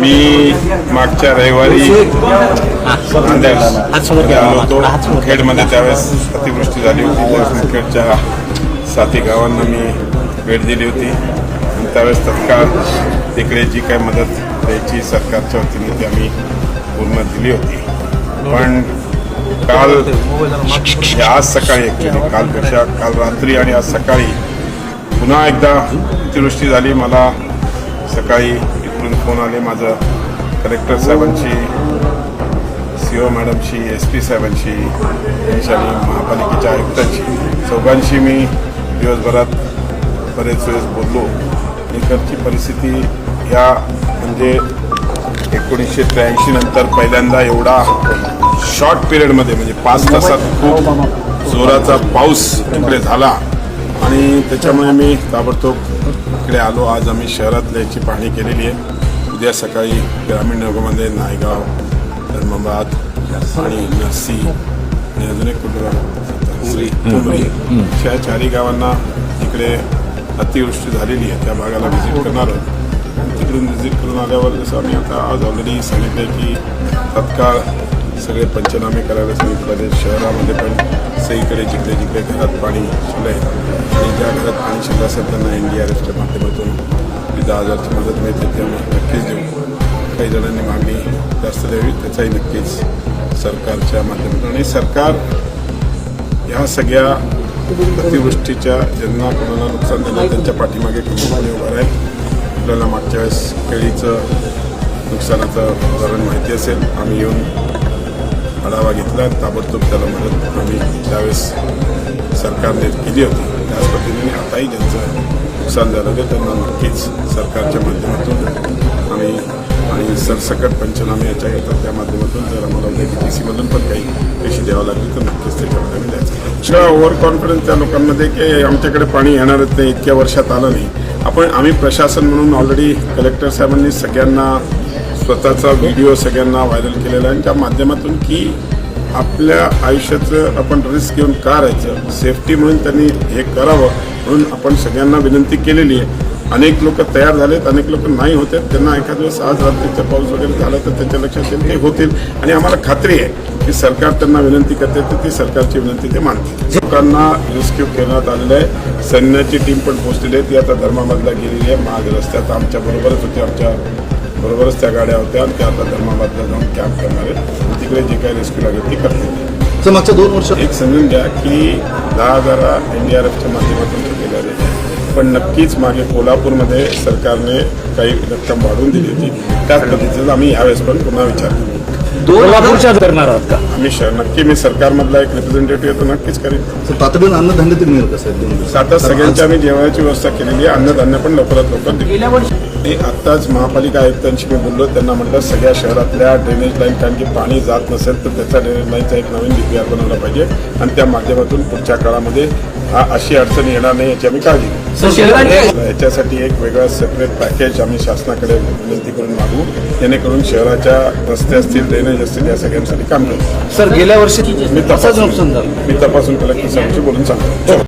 मी मागच्या रविवारी आलो होतो खेडमध्ये त्यावेळेस अतिवृष्टी झाली होती. त्यावेळेस मुखेडच्या साथी गावांना मी भेट दिली होती. आणि त्यावेळेस तत्काळ तिकडे जी काही मदत द्यायची सरकारच्या वतीने ती आम्ही पूर्ण दिली होती. पण काल हे आज सकाळी ॲक्च्युली कालपेक्षा काल रात्री आणि आज सकाळी पुन्हा एकदा अतिवृष्टी झाली. मला सकाळी इकडून फोन आले माझं कलेक्टर साहेबांशी सी ओ मॅडमशी एस पी साहेबांशी त्यांच्या आणि महापालिकेच्या आयुक्तांशी चौघांशी मी दिवसभरात बरेच वेळेस बोललो. इकडची परिस्थिती ह्या म्हणजे एकोणीसशे त्र्याऐंशी नंतर पहिल्यांदा एवढा शॉर्ट पिरियडमध्ये म्हणजे पाच तासात खूप जोराचा पाऊस इकडे झाला. आणि त्याच्यामुळे मी ताबडतोब इकडे आलो. आज आम्ही शहरातल्या याची पाहणी केलेली आहे. उद्या सकाळी ग्रामीण भागामध्ये नायगाव धर्माबाद आणि नरसी आणि अजून एक कुठं अशा चारही गावांना इकडे अतिवृष्टी झालेली आहे. त्या भागाला व्हिजिट करणार आहोत. तिकडून व्हिजिट करून आल्यावर जसं आम्ही आता आज ऑलरेडी सांगितलं की तत्काळ सगळे पंचनामे करायला सांगितले शहरामध्ये पण सगळीकडे जिकडे जिकडे घरात पाणी शिरलं आहे. आणि ज्या घरात पाणी शिरलं असेल त्यांना एन डी आर एफच्या माध्यमातून दहा हजारची मदत मिळते त्यामुळे नक्कीच देऊ. काही जणांनी मागणी जास्त द्यावी त्याचाही नक्कीच सरकारच्या माध्यमातून. आणि सरकार ह्या सगळ्या अतिवृष्टीच्या ज्यांना कोणाला नुकसान झालं त्यांच्या पाठीमागे कुटुंबाने उभं आहे आपल्याला मागच्या वेळेस केळीचं नुकसानाचं उदाहरण माहिती असेल आम्ही येऊन आढावा घेतला. ताबडतोब त्याला मदत आम्ही त्यावेळेस सरकारने केली होती. त्याच पद्धतीने आताही ज्यांचं नुकसान झालं होतं त्यांना नक्कीच सरकारच्या माध्यमातून आम्ही आणि सरसकट पंचनामे याच्या येतात. त्या माध्यमातून जर आम्हाला उद्या टी सी मधून पण काही पैसे द्यावं लागले तर नक्कीच त्याच्यामध्ये आम्ही द्यायचं. इतका ओव्हर कॉन्फिडन्स त्या लोकांमध्ये की आमच्याकडे पाणी येणारच नाही इतक्या वर्षात आलं नाही. आपण आम्ही प्रशासन म्हणून ऑलरेडी कलेक्टर साहेबांनी सगळ्यांना स्वतःचा व्हिडिओ सगळ्यांना व्हायरल केलेला आहे. आणि त्या माध्यमातून की आपल्या आयुष्याचं आपण रिस्क घेऊन का राहायचं? सेफ्टी म्हणून त्यांनी हे करावं म्हणून आपण सगळ्यांना विनंती केलेली आहे. अनेक लोक तयार झालेत अनेक लोक नाही होते. त्यांना एखाद दिवस आज रात्रीचा पाऊस वगैरे झाला तर त्याच्या लक्षात येईल ते होतील. आणि आम्हाला खात्री आहे की सरकार त्यांना विनंती करते तर ती सरकारची विनंती ते मानते लोकांना रेस्क्यू करण्यात आलेलं आहे. सैन्याची टीम पण पोहोचलेली आहे. ती आता धर्माबादला गेलेली आहे. माग रस्त्यात आमच्या बरोबरच होती. आमच्या बरोबरच त्या गाड्या होत्या. आणि त्या आता धर्माबादला जाऊन कॅम्प करणार आहेत. तिकडे जे काही रेस्क्यू लागेल ते करतील. तर मागच्या दोन वर्षात एक समजून घ्या की दहा हजारा एन डी आर एफच्या माध्यमातून केल्या जाते पण नक्कीच मागे कोल्हापूरमध्ये सरकारने काही रक्कम वाढवून दिली होती. त्याच पद्धतीचा आम्ही यावेळेस पण पुन्हा विचार करू. कोल्हापूरच्या करणार आहात का आम्ही श नक्की मी सरकारमधला एक रिप्रेझेंटेटिव्ह तर नक्कीच करेन तर तातडीनं अन्नधान्य ते मिळेल आहे दोन दिवसात? आता सगळ्यांची आम्ही जेवणाची व्यवस्था केलेली आहे अन्नधान्य पण लवकरात लवकर देऊ. आणि आत्ताच महापालिका आयुक्तांशी मी बोललो त्यांना म्हटलं सगळ्या शहरातल्या ड्रेनेज लाईन कारण की पाणी जात नसेल तर त्याचा ड्रेनेज लाईनचा एक नवीन डीपीआर बनवला पाहिजे आणि त्या माध्यमातून पुढच्या काळामध्ये अशी अडचण येणार नाही याची आम्ही काळजी घेऊ. याच्यासाठी एक वेगळा सेपरेट पॅकेज आम्ही शासनाकडे विनंती करून मागू जेणेकरून शहराच्या रस्ते असतील ड्रेनेज असतील या सगळ्यांसाठी काम करू. सर गेल्या वर्षी मी तसंच तपासून मी तपासून कलेक्टर साहेबांशी बोलून सांगतो.